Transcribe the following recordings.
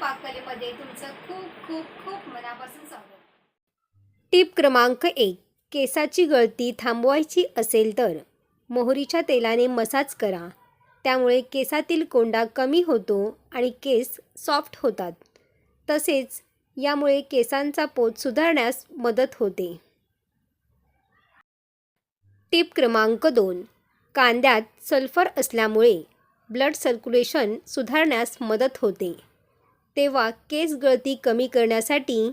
पाककलेमध्ये तुमचं खूप खूप खूप मनापासून स्वागत. टीप क्रमांक एक केसाची गळती थांबवायची असेल तर मोहरीच्या तेलाने मसाज करा. त्यामुळे केसातील कोंडा कमी होतो आणि केस सॉफ्ट होतात. तसेच यामुळे केसांचा पोत सुधारण्यास मदत होते. टीप क्रमांक दोन कांद्यात सल्फर असल्यामुळे ब्लड सर्क्युलेशन सुधारण्यास मदत होते. तेव्हा केस गळती कमी करण्यासाठी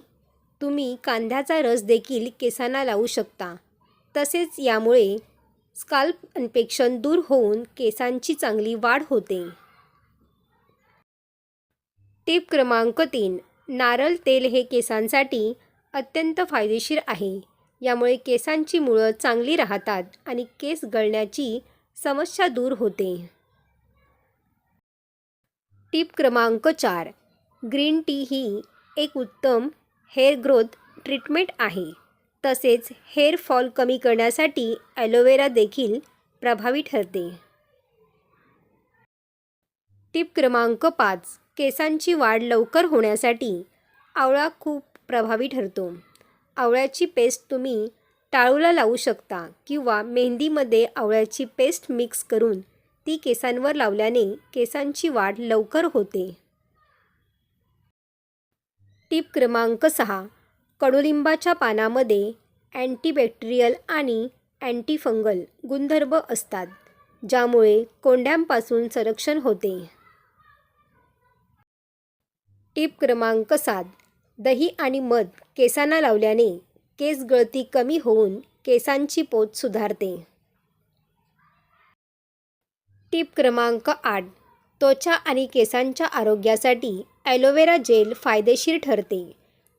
तुम्ही कांद्याचा रस देखील केसांना लावू शकता. तसेच यामुळे स्काल्प इन्फेक्शन दूर होऊन केसांची चांगली वाढ होते. टीप क्रमांक तीन नारळ तेल हे केसांसाठी अत्यंत फायदेशीर आहे. यामुळे केसांची मुळं चांगली राहतात आणि केस गळण्याची समस्या दूर होते. टीप क्रमांक चार ग्रीन टी ही एक उत्तम हेअर ग्रोथ ट्रीटमेंट आहे. तसेच हेअर फॉल कमी करण्यासाठी ॲलोवेरा देखील प्रभावी ठरते. टीप क्रमांक पाच केसांची वाढ लवकर होण्यासाठी आवळा खूप प्रभावी ठरतो. आवळ्याची पेस्ट तुम्ही टाळूला लावू शकता किंवा मेहंदीमध्ये आवळ्याची पेस्ट मिक्स करून ती केसांवर लावल्याने केसांची वाढ लवकर होते. टीप क्रमांक सहा. कडुलिंबाच्या पानामध्ये अँटीबॅक्टेरियल आणि अँटीफंगल गुणधर्म असतात ज्यामुळे कोंड्यांपासून संरक्षण होते. टीप क्रमांक सात. दही आणि मध केसांना लावल्याने केस गळती कमी होऊन केसांची पोत सुधारते. टीप क्रमांक आठ. त्वचा आणि केसांच्या आरोग्यासाठी ॲलोवेरा जेल फायदेशीर ठरते.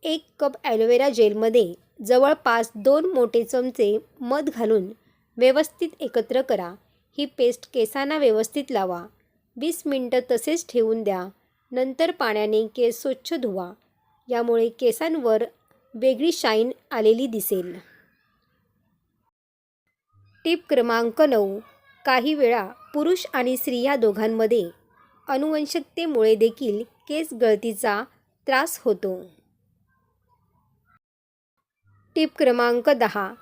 एक कप ॲलोवेरा जेलमध्ये जवळपास दोन मोठे चमचे मध घालून व्यवस्थित एकत्र करा. ही पेस्ट केसांना व्यवस्थित लावा. वीस मिनटं तसेच ठेवून द्या. नंतर पाण्याने केस स्वच्छ धुवा. यामुळे केसांवर वेगळी शाईन आलेली दिसेल. टिप क्रमांक नऊ. काही वेळा पुरुष आणि स्त्रिया दोघांमध्ये अनुवंशकतेमुळे देखील केस गळतीचा त्रास होतो. टिप क्रमांक दहा.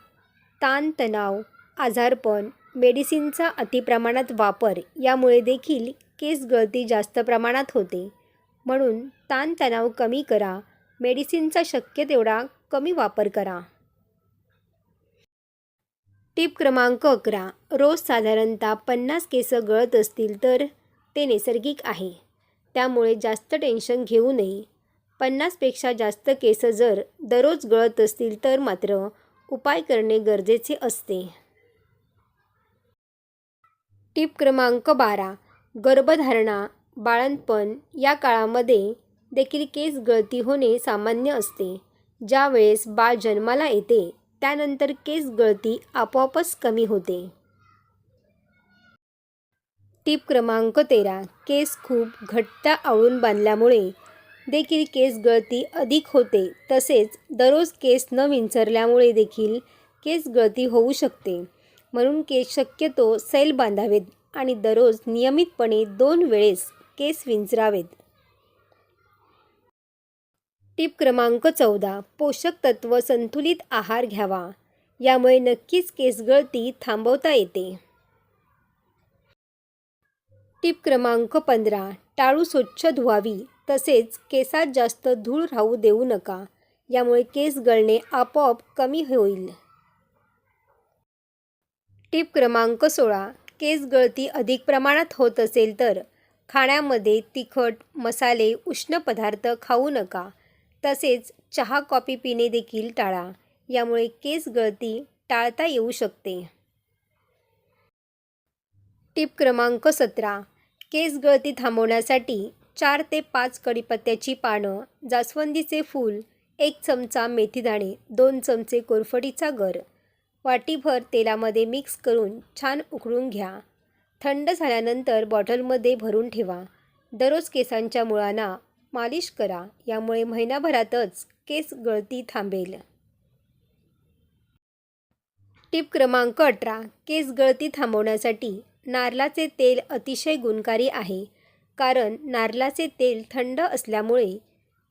ताणतणाव आजारपण मेडिसिनचा अतिप्रमाणात वापर यामुळे देखील केस गळती जास्त प्रमाणात होते. म्हणून ताणतणाव कमी करा मेडिसिनचा शक्य तेवढा कमी वापर करा. टीप क्रमांक अकरा. रोज साधारणतः पन्नास केस गळत असतील तर ते नैसर्गिक आहे. त्यामुळे जास्त टेन्शन घेऊ नये. पन्नासपेक्षा जास्त केस जर दररोज गळत असतील तर मात्र उपाय करणे गरजेचे असते. टीप क्रमांक बारा. गर्भधारणा बाळंतपण या काळामध्ये देखील केस गळती होणे सामान्य असते. ज्यावेळेस बाळ जन्माला येते त्यानंतर केस गळती आपोआपच कमी होते. टीप क्रमांक तेरा. केस खूप घट्ट आवळून बांधल्यामुळे देखील केस गळती अधिक होते. तसेच दररोज केस न विंचरल्यामुळे देखील केस गळती होऊ शकते. म्हणून केस शक्यतो सैल बांधावेत आणि दररोज नियमितपणे दोन वेळेस केस विंचरावेत. टीप क्रमांक चौदा. पोषक तत्व संतुलित आहार घ्यावा. यामुळे नक्कीच केस गळती थांबवता येते. टिप क्रमांक पंधरा टाळू स्वच्छ धुवावी तसेच केसात जास्त धूळ राहू देऊ नका यामुळे केस गळणे आपोआप कमी होईल. टीप क्रमांक सोळा केस गळती अधिक प्रमाणात होत असेल तर खाण्यामध्ये तिखट मसाले उष्ण पदार्थ खाऊ नका तसेच चहा कॉफी पिणे देखील टाळा यामुळे केस गळती टाळता येऊ शकते. टिप क्रमांक सतरा केस गळती थांबवण्यासाठी चार ते पाच कढीपत्त्याची पानं जास्वंदीचे फूल एक चमचा मेथीदाणे दोन चमचे कोरफडीचा गर. वाटीभर तेलामध्ये मिक्स करून छान उकळून घ्या. थंड झाल्यानंतर बॉटलमध्ये भरून ठेवा. दररोज केसांच्या मुळांना मालिश करा यामुळे महिनाभरातच केस गळती थांबेल. टिप क्रमांक अठरा केस गळती थांबवण्यासाठी नारळाचे तेल अतिशय गुणकारी आहे कारण नारळाचे तेल थंड असल्यामुळे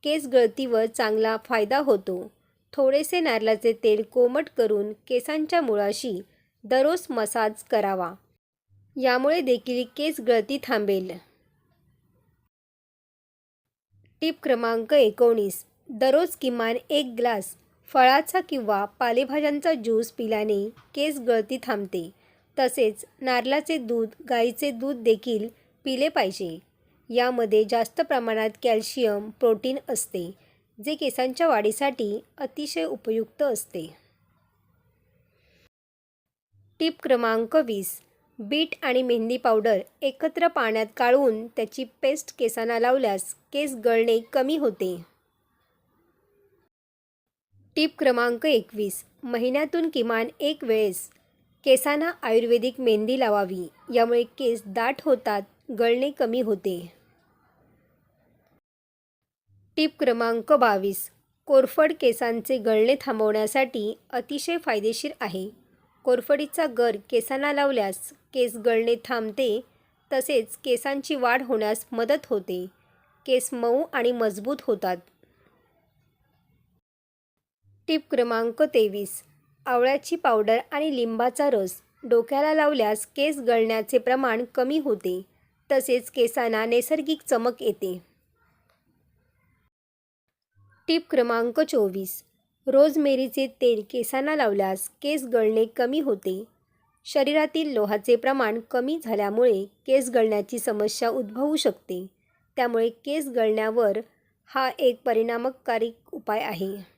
केस गळतीवर चांगला फायदा होतो. थोडेसे नारळाचे तेल कोमट करून केसांच्या मुळाशी दररोज मसाज करावा. यामुळे देखील केस गळती थांबेल. टीप क्रमांक एकोणीस. दररोज किमान एक ग्लास फळाचा किंवा पालेभाज्यांचा ज्यूस पिल्याने केस गळती थांबते. तसेच नारळाचे दूध गाईचे दूध देखील पिले पाहिजे. यामध्ये जास्त प्रमाणात कॅल्शियम प्रोटीन असते जे केसांच्या वाढीसाठी अतिशय उपयुक्त असते. टीप क्रमांक वीस. बीट आणि मेहंदी पावडर एकत्र पाण्यात काढून त्याची पेस्ट केसांना लावल्यास केस गळणे कमी होते. टीप क्रमांक एकवीस. महिन्यातून किमान एक वेळेस केसांना आयुर्वेदिक मेहंदी लावावी. यामुळे केस दाट होतात गळणे कमी होते. टिप क्रमांक बावीस. कोरफड केसांचे गळणे थांबवण्यासाठी अतिशय फायदेशीर आहे. कोरफडीचा गर केसांना लावल्यास केस गळणे थांबते तसेच केसांची वाढ होण्यास मदत होते. केस मऊ आणि मजबूत होतात. टीप क्रमांक तेवीस. आवळ्याची पावडर आणि लिंबाचा रस डोक्याला लावल्यास केस गळण्याचे प्रमाण कमी होते. तसेच केसांना नैसर्गिक चमक येते. टीप क्रमांक चोवीस. रोजमेरीचे तेल केसांना लावल्यास केस गळणे कमी होते. शरीरातील लोहाचे प्रमाण कमी झाल्यामुळे केस गळण्याची समस्या उद्भवू शकते. त्यामुळे केस गळण्यावर हा एक परिणामकारी उपाय आहे.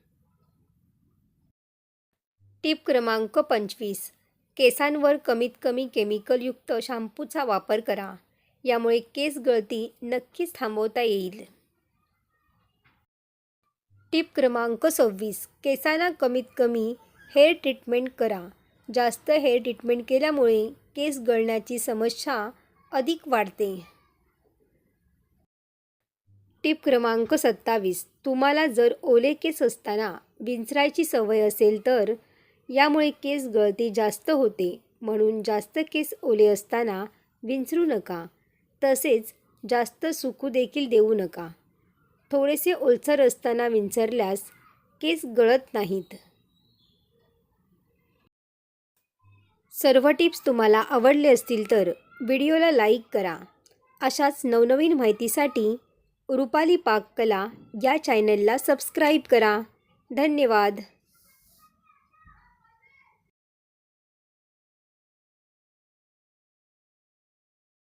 टिप क्रमांक पंचवीस. केसांवर कमीत कमी केमिकलयुक्त शॅम्पूचा वापर करा. यामुळे केस गळती नक्कीच थांबवता येईल. टिप क्रमांक सव्वीस. केसांना कमीत कमी हेअर ट्रीटमेंट करा. जास्त हेअर ट्रीटमेंट केल्यामुळे केस गळण्याची समस्या अधिक वाढते. टिप क्रमांक सत्तावीस. तुम्हाला जर ओले केस असताना विंचरायची सवय असेल तर यामुळे केस गळती जास्त होते. म्हणून जास्त केस ओले असताना विंचरू नका. तसेच जास्त सुकू देखील देऊ नका. थोडेसे ओलसर असताना विंचरल्यास केस गळत नाहीत. सर्व टिप्स तुम्हाला आवडले असतील तर व्हिडिओला लाईक करा. अशाच नवनवीन माहितीसाठी रुपाली पाककला या चॅनलला सबस्क्राईब करा. धन्यवाद.